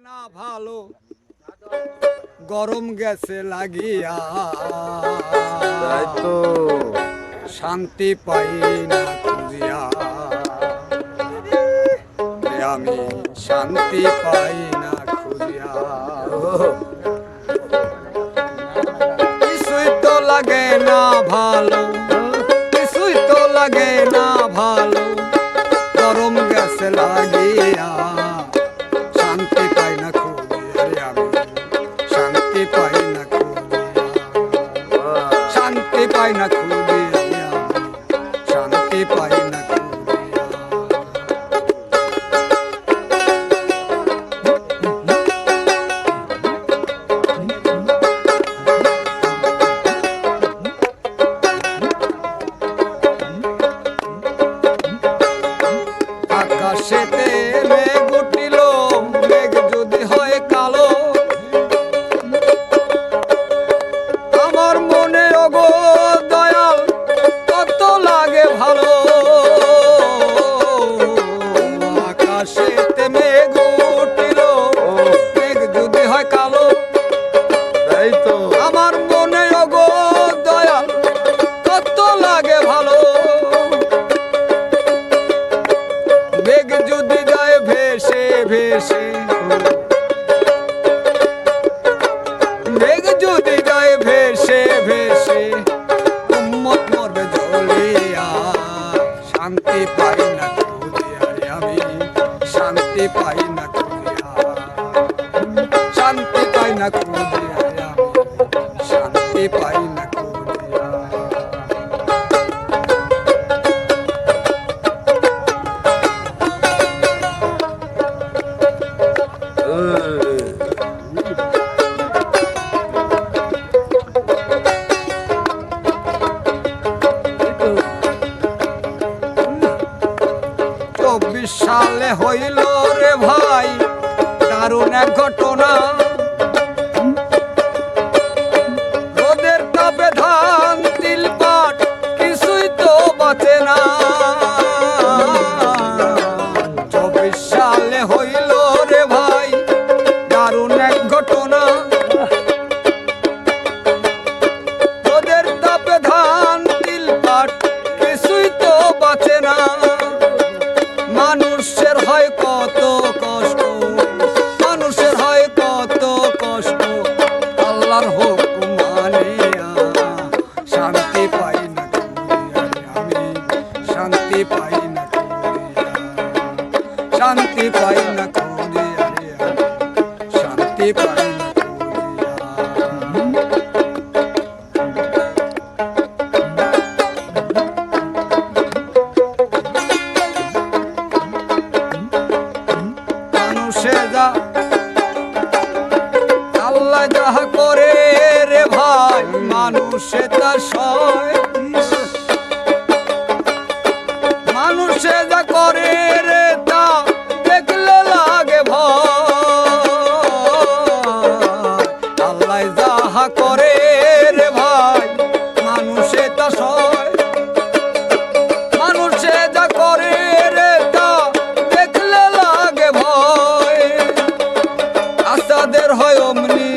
না ভালো। গরম গেছে লাগিয়া। তো। শান্তি পাই না খুঁজিয়া। আমি শান্তি পাই না খুঁজিয়া। কিছুই তো লাগে না ভালো। কিছুই তো লাগে না শান্তি পাই না আকাশেতে ভেসে মেঘ যদি যায় ভেসে ভেসে, উম্মত মরবে জ্বলিয়া শান্তি পাই না আমি, শান্তি পাই না শান্তি পাই না শান্তি পাই হইল রে ভাই দারুণ এক ঘটনা। শান্তি পাই না শান্তি পাই না খুঁজিয়া রে আমি শান্তি পাই আল্লাহ যাহা করে রে ভাই, মানুষে তা সয়। মানুষে যা করে রে তা দেখলে লাগে ভয়। আল্লাহ যাহা করে রে ভাই, মানুষে তা সয়। মানুষে যা করে রে তা দেখলে লাগে ভয়। আসাদের হয় অমনি